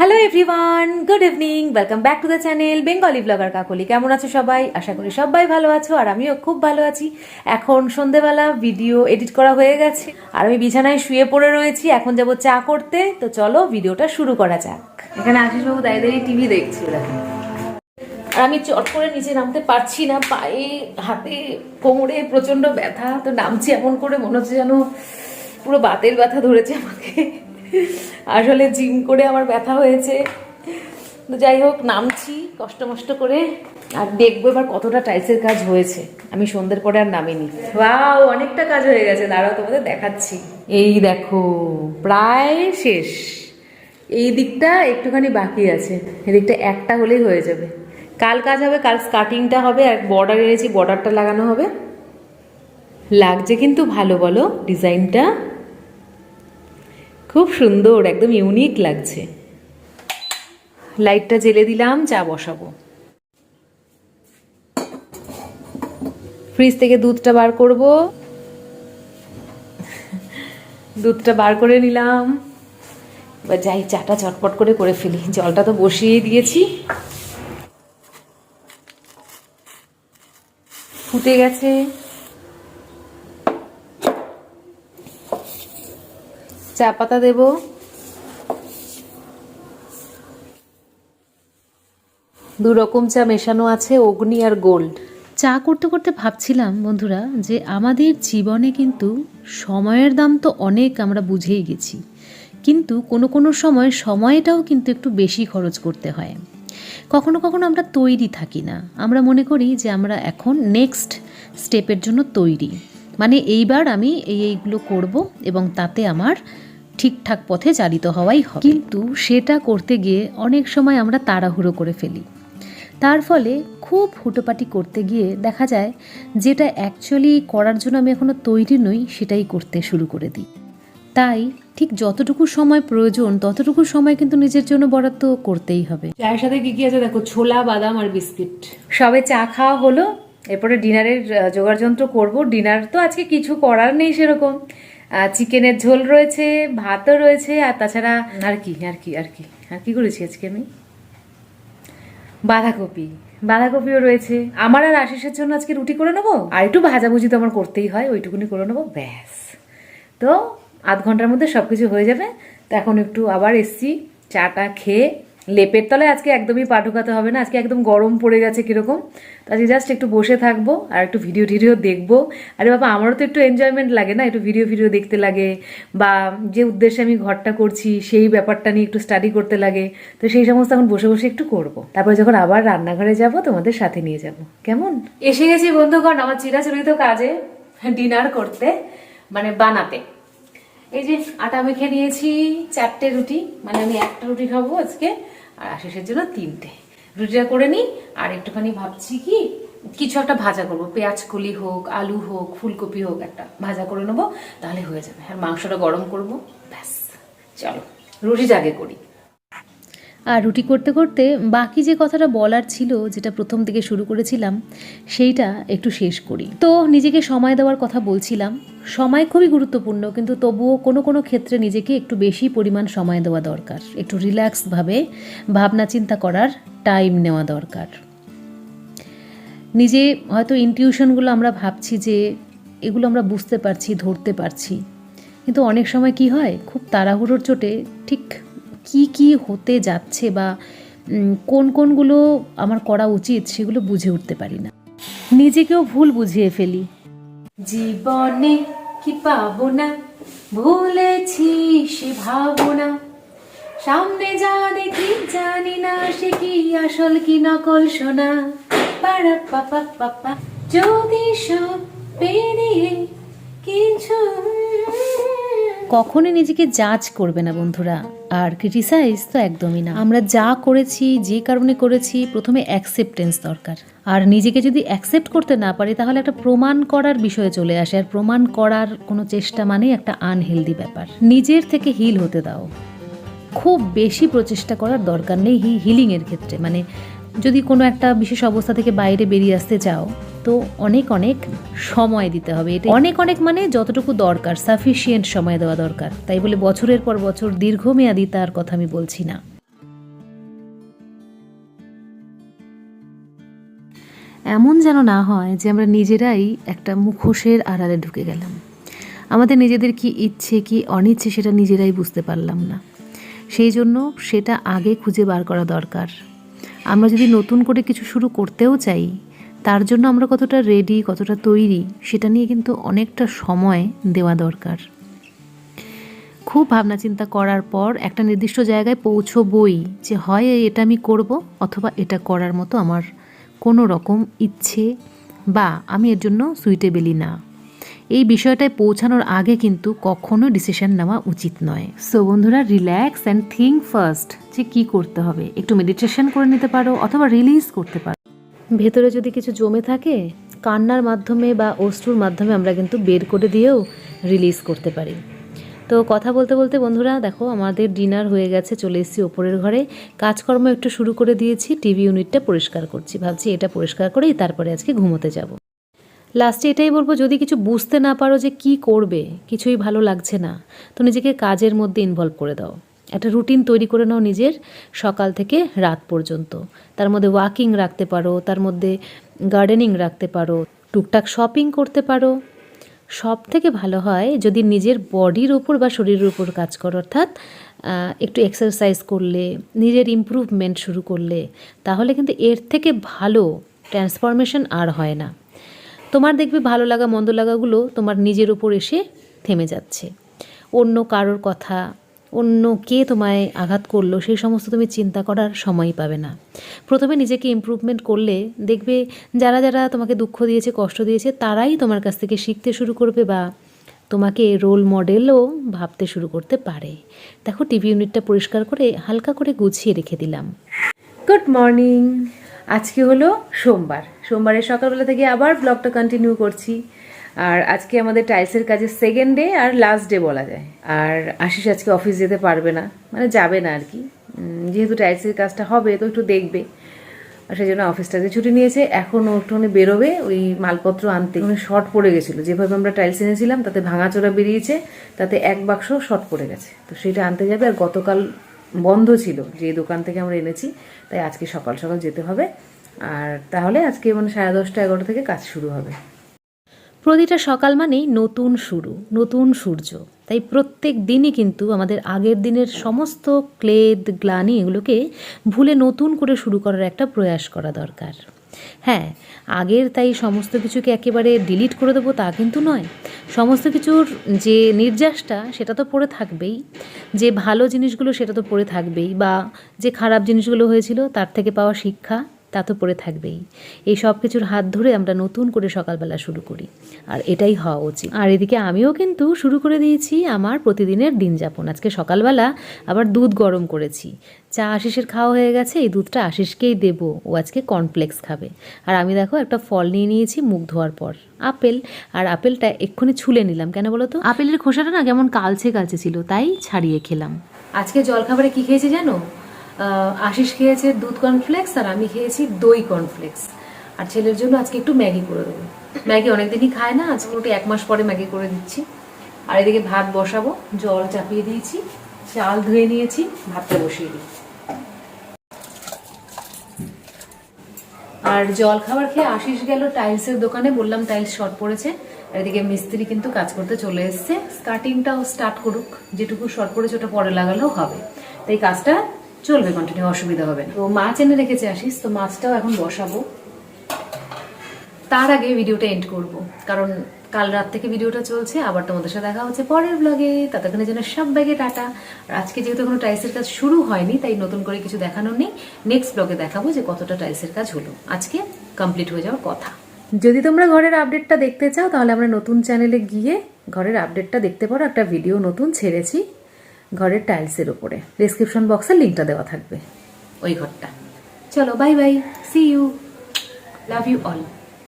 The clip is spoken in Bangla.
Hello everyone good evening welcome back to the channel Bengali blogger Kakoli কেমন আছো সবাই? আশা করি সবাই ভালো আছো, আর আমিও খুব ভালো আছি। এখন সন্ধেবেলা ভিডিও এডিট করা হয়ে গেছে। আর আমি বিছানায় শুয়ে পড়ে রয়েছি, এখন যাব চা করতে। তো চলো ভিডিওটা শুরু করা যাক। এখানে আশিসবাবু দাঁড়িয়ে টিভি দেখছি আর আমি চট করে নিচে নামতে পারছি না, পায়ে, হাতে, কোমরে প্রচণ্ড ব্যথা। তো নামছি এমন করে, মনে হচ্ছে যেন পুরো বাতের ব্যথা ধরেছে আমাকে। আসলে জিম করে আমার ব্যথা হয়েছে। তো যাই হোক নামছি কষ্ট মষ্ট করে আর দেখব এবার কতটা টাইলসের কাজ হয়েছে। আমি সন্ধ্যের পরে আর নামিনি। ওয়াও অনেকটা কাজ হয়ে গেছে। দাঁড়াও তোমাদের দেখাচ্ছি। এই দেখো প্রায় শেষ। এই দিকটা একটুখানি বাকি আছে। এদিকটা একটা হলেই হয়ে যাবে। কাল কাজ হবে কাল স্কার্টিংটা হবে আর বর্ডার এনেছি বর্ডারটা লাগানো হবে। লাগছে কিন্তু ভালো বলো ডিজাইনটা খুব সুন্দর, একদম ইউনিক লাগছে। লাইটটা জেলে দিলাম চা বসাবো। ফ্রিজ থেকে দুধটা বার করব। দুধটা বার করে নিলাম। এবার যাই, চাটা চটপট করে করে ফেলি। জলটা তো বসিয়ে দিয়েছি। ফুটে গেছে। চা পাতা দেব। দু রকম চা মেশানো আছে, অগ্নি আর গোল্ড। চা করতে করতে ভাবছিলাম বন্ধুরা যে আমাদের জীবনে কিন্তু সময়ের দাম তো অনেক আমরা বুঝেই গেছি। কিন্তু কোনো কোনো সময় সময়টাও কিন্তু একটু বেশি খরচ করতে হয়। কখনো কখনো আমরা তৈরি থাকি না। আমরা মনে করি যে আমরা এখন নেক্সট স্টেপের জন্য তৈরি। মানে এইবার আমি এই এইগুলো করব এবং তাতে আমার ঠিকঠাক পথে চালিত হওয়াই হবে। কিন্তু সেটা করতে গিয়ে অনেক সময় আমরা তাড়াহুড়ো করে ফেলি। তার ফলে খুব হুটোপাটি করতে গিয়ে দেখা যায় যেটা অ্যাকচুয়ালি করার জন্য আমি এখনও তৈরি নই সেটাই করতে শুরু করে দিই। তাই ঠিক যতটুকু সময় প্রয়োজন ততটুকু সময় কিন্তু নিজের জন্য বরাদ্দ করতেই হবে। চায়ের সাথে কি কি আছে দেখো? ছোলা বাদাম আর বিস্কিট। সবে চা খাওয়া হলো এরপরে ডিনারের জোগাড় যন্ত্র করব। ডিনার তো আজকে কিছু করার নেই সেরকম। চিকেনের ঝোল রয়েছে, ভাতও রয়েছে, আর তাছাড়া আর কি আর কি আর কি আর কি করেছি আজকে আমি? বাঁধাকপি, বাঁধাকপিও রয়েছে। আমার আর আশিসের জন্য আজকে রুটি করে নেব? আর একটু ভাজাভুজি তো আমার করতেই হয় ওইটুকুনি করে নেব, ব্যাস। তো, আধ ঘণ্টার মধ্যে সব কিছু হয়ে যাবে। তো এখন একটু আবার এসছি, চাটা খেয়ে লেপের তলায় আজকে একদমই পা ঢোকাতে হবে না, আজকে একদম গরম পড়ে গেছে কীরকম। তো আজকে জাস্ট একটু বসে থাকব আর একটু ভিডিও টিডিও দেখব। আরে বাবা, আমারও তো একটু এনজয়মেন্ট লাগে না, একটু ভিডিও ভিডিও দেখতে লাগে বা যে উদ্দেশ্যে আমি ঘরটা করছি সেই ব্যাপারটা নিয়ে একটু স্টাডি করতে লাগে। তো সেই সমস্ত এখন বসে বসে একটু করব। তারপরে যখন আবার রান্নাঘরে যাব, তোমাদের সাথে নিয়ে যাব। কেমন? এসে গেছি বন্ধুগণ, আমার চিরাচরিত কাজে ডিনার করতে মানে বানাতে। এই যে আটা মেখে নিয়েছি, চারটে রুটি মানে আমি একটা রুটি খাব আজকে। আর আশিসের জন্য তিনটে। রুটিটা করে নিই, আর একটুখানি ভাবছি কি, কিছু একটা ভাজা করব। পেঁয়াজ কলি হোক, আলু হোক, ফুলকপি হোক একটা ভাজা করে নেব, তাহলে হয়ে যাবে। আর মাংসটা গরম করব, ব্যাস। চলো রুটিটা আগে করি। আর রুটি করতে করতে বাকি যে কথাটা বলার ছিল, যেটা প্রথম থেকে শুরু করেছিলাম, সেইটা একটু শেষ করি। তো নিজেকে সময় দেওয়ার কথা বলছিলাম। সময় খুবই গুরুত্বপূর্ণ, কিন্তু তবুও কোনো কোনো ক্ষেত্রে নিজেকে একটু বেশি পরিমাণ সময় দেওয়া দরকার। একটু রিল্যাক্সভাবে ভাবনা চিন্তা করার টাইম নেওয়া দরকার। নিজে হয়তো ইনটিউশনগুলো আমরা ভাবছি যে, এগুলো আমরা বুঝতে পারছি, ধরতে পারছি। কিন্তু অনেক সময় কি হয়, খুব তাড়াহুড়োর চোটে ঠিক কি কি হতে যাচ্ছে বা কোন, কোনগুলো আমার করা উচিত সেগুলো বুঝে উঠতে পারি না। নিজেকেও ভুল বুঝিয়ে ফেলি। জীবনে কি পাবো না? ভুলেছি সে ভাবনা। সামনে যা দেখি জানি না, সে কি আসল কি নকল পাপা, যদি সব পেরিয়ে কিছু কখনোই নিজেকে জাজ করবে না বন্ধুরা। আর ক্রিটিসাইজ তো একদমই না। আমরা যা করেছি, যে কারণে করেছি, প্রথমে অ্যাকসেপ্টেন্স দরকার। আর নিজেকে যদি অ্যাকসেপ্ট করতে না পারি, তাহলে একটা প্রমাণ করার বিষয়ে চলে আসে। আর প্রমাণ করার কোনো চেষ্টা মানেই একটা আনহেলদি ব্যাপার। নিজের থেকে হিল হতে দাও। খুব বেশি প্রচেষ্টা করার দরকার নেই হিলিংয়ের ক্ষেত্রে। মানে যদি কোনো একটা বিশেষ অবস্থা থেকে বাইরে বেরিয়ে আসতে চাও, তো অনেক অনেক সময় দিতে হবে। এটা অনেক অনেক মানে যতটুকু দরকার সাফিসিয়েন্ট সময় দেওয়া দরকার। তাই বলে বছরের পর বছর দীর্ঘমেয়াদি তার কথা আমি বলছি না। এমন যেন না হয় যে আমরা নিজেরাই একটা মুখোশের আড়ালে ঢুকে গেলাম। আমাদের নিজেদের কি ইচ্ছে, কি অনিচ্ছে সেটা নিজেরাই বুঝতে পারলাম না। সেই জন্য সেটা আগে খুঁজে বার করা দরকার। আমরা যদি নতুন করে কিছু শুরু করতেও চাই, তার জন্য আমরা কতটা রেডি কতটা তৈরি, সেটা নিয়ে কিন্তু অনেকটা সময় দেওয়া দরকার। খুব ভাবনা চিন্তা করার পর একটা নির্দিষ্ট জায়গায় পৌঁছবই যে হয় এটা আমি করব অথবা এটা করার মতো আমার কোনো রকম ইচ্ছে বা আমি এর জন্য সুইটেবেলই না। এই বিষয়টায় পৌঁছানোর আগে কিন্তু কখনো ডিসিশন নেওয়া উচিত নয়। সো বন্ধুরা রিল্যাক্স অ্যান্ড থিঙ্ক ফার্স্ট যে কি করতে হবে। একটু মেডিটেশন করে নিতে পারো অথবা রিলিজ করতে পারো। ভেতরে যদি কিছু জমে থাকে, কান্নার মাধ্যমে বা অশ্রুর মাধ্যমে আমরা কিন্তু বের করে দিয়েও রিলিজ করতে পারি। তো, কথা বলতে বলতে বন্ধুরা, দেখো, আমাদের ডিনার হয়ে গেছে, চলে এসেছি ওপরের ঘরে। কাজকর্ম একটু শুরু করে দিয়েছি টিভি ইউনিটটা পরিষ্কার করছি। ভাবছি এটা পরিষ্কার করেই তারপরে আজকে ঘুমোতে যাব। লাস্টে এটাই বলব, যদি কিছু বুঝতে না পারো যে কি করবে, কিছুই ভালো লাগছে না, তো নিজেকে কাজের মধ্যে ইনভলভ করে দাও। একটা রুটিন তৈরি করে নাও নিজের সকাল থেকে রাত পর্যন্ত। তার মধ্যে ওয়াকিং রাখতে পারো, তার মধ্যে গার্ডেনিং রাখতে পারো, টুকটাক শপিং করতে পারো। সব থেকে ভালো হয় যদি নিজের বডির উপর বা শরীরের উপর কাজ করো, অর্থাৎ একটু এক্সারসাইজ করলে, নিজের ইমপ্রুভমেন্ট শুরু করলে, তাহলে কিন্তু এর থেকে ভালো ট্রান্সফরমেশন আর হয় না। তোমার দেখবে ভালো লাগা, মন্দ লাগাগুলো তোমার নিজের ওপর এসে থেমে যাচ্ছে। অন্য কারোর কথা, অন্য কে তোমায় আঘাত করল, সেই সমস্ত তুমি চিন্তা করার সময়ই পাবে না। প্রথমে নিজেকে ইমপ্রুভমেন্ট করলে দেখবে যারা যারা তোমাকে দুঃখ দিয়েছে, কষ্ট দিয়েছে, তারাই তোমার কাছ থেকে শিখতে শুরু করবে বা তোমাকে রোল মডেলও ভাবতে শুরু করতে পারে। দেখো টিভি ইউনিটটা পরিষ্কার করে হালকা করে গুছিয়ে রেখে দিলাম। গুড মর্নিং আজকে হলো সোমবার। সোমবারের সকালবেলা থেকে আবার ব্লগটা কন্টিনিউ করছি। আর আজকে আমাদের টাইলসের কাজের সেকেন্ড ডে আর লাস্ট ডে বলা যায়। আর আশিস আজকে অফিস যেতে পারবে না মানে যাবে না আর কি। যেহেতু টাইলসের কাজটা হবে, তো একটু দেখবে। আর সেই জন্য অফিসটাতে ছুটি নিয়েছে। এখন একটুখানি বেরোবে, ওই মালপত্র আনতে। শর্ট পড়ে গেছিল। যেভাবে আমরা টাইলস এনেছিলাম, তাতে ভাঙাচোরা বেরিয়েছে, তাতে এক বাক্স শর্ট পড়ে গেছে। তো সেটা আনতে যাবে। আর গতকাল বন্ধ ছিল, যে দোকান থেকে আমরা এনেছি, তাই আজকে সকাল সকাল যেতে হবে। আর তাহলে আজকে মানে সাড়ে দশটা এগারোটা থেকে কাজ শুরু হবে। প্রতিটা সকাল মানেই নতুন শুরু, নতুন সূর্য। তাই প্রত্যেক দিনই কিন্তু আমাদের আগের দিনের সমস্ত ক্লেদ, গ্লানি এগুলোকে ভুলে নতুন করে শুরু করার একটা প্রয়াস করা দরকার। হ্যাঁ আগের তাই সমস্ত কিছুকে একেবারে ডিলিট করে দেবো তা কিন্তু নয়। সমস্ত কিছুর যে নির্যাসটা, সেটা তো পড়ে থাকবেই। যে ভালো জিনিসগুলো, সেটা তো পড়ে থাকবেই বা যে খারাপ জিনিসগুলো হয়েছিল, তার থেকে পাওয়া শিক্ষা। তা তো পড়ে থাকবেই। এই সব কিছুর হাত ধরে আমরা নতুন করে সকালবেলা শুরু করি। আর এটাই হওয়া উচিত। আর এদিকে আমিও কিন্তু শুরু করে দিয়েছি আমার প্রতিদিনের দিন যাপন। আজকে সকালবেলা আবার দুধ গরম করেছি। চা আশিসের খাওয়া হয়ে গেছে এই দুধটা আশিসকেই দেবো। ও আজকে কর্নফ্লেক্স খাবে। আর আমি দেখো একটা ফল নিয়ে নিয়েছি মুখ ধোয়ার পর। আপেল। আর আপেলটা এক্ষুনি ছুলে নিলাম। কেন বলো তো? আপেলের খোসাটা না কেমন কালচে কালচে ছিল তাই ছাড়িয়ে খেলাম। আজকে জলখাবারে কি খেয়েছি জানো? আশিস খেয়েছে দুধ কর্নফ্লেক্স আর আমি খেয়েছি দই কর্নফ্লেক্স আর ছেলের জন্য আজকে একটু ম্যাগি করে দেবো। ম্যাগি অনেকদিনই খায় না, আজকে ওটা এক মাস পরে ম্যাগি করে দিচ্ছি। আর এদিকে ভাত বসাবো, জল চাপিয়ে দিয়েছি, চাল ধুয়ে নিয়েছি, ভাতটা বসিয়ে দিই। আর জল খাবার খেয়ে আশিস গেল টাইলসের দোকানে, বললাম টাইলস শর্ট পড়েছে। আর এদিকে মিস্ত্রি কিন্তু কাজ করতে চলে এসছে। স্কার্টিংটাও স্টার্ট করুক, যেটুকু শর্ট পড়েছে ওটা পরে লাগালেও হবে। তাই কাজটা চলবে কন্টিনিউ অসুবিধা হবে না। তো মাছ এনে রেখেছে আসিস তো মাছটাও এখন বসাবো। তার আগে ভিডিওটা এন্ড করব, কারণ কাল রাত থেকে ভিডিওটা চলছে, আবার তোমাদের সাথে দেখা হচ্ছে পরের ব্লগে ততক্ষণে যেন সব ব্যাগে টাটা। আর আজকে যেহেতু কোনো টাইসের কাজ শুরু হয়নি, তাই নতুন করে কিছু দেখানো নেই। নেক্সট ব্লগে দেখাবো যে কতটা টাইসের কাজ হলো। আজকে কমপ্লিট হয়ে যাওয়ার কথা। যদি তোমরা ঘরের আপডেটটা দেখতে চাও, তাহলে আমরা নতুন চ্যানেলে গিয়ে ঘরের আপডেটটা দেখতে পারো। একটা ভিডিও নতুন ছেড়েছি। ঘরের টাইলসের উপরে। ডিসক্রিপশন বক্সে লিঙ্কটা দেওয়া থাকবে। ওই ঘরটা। চলো bye bye see you love you all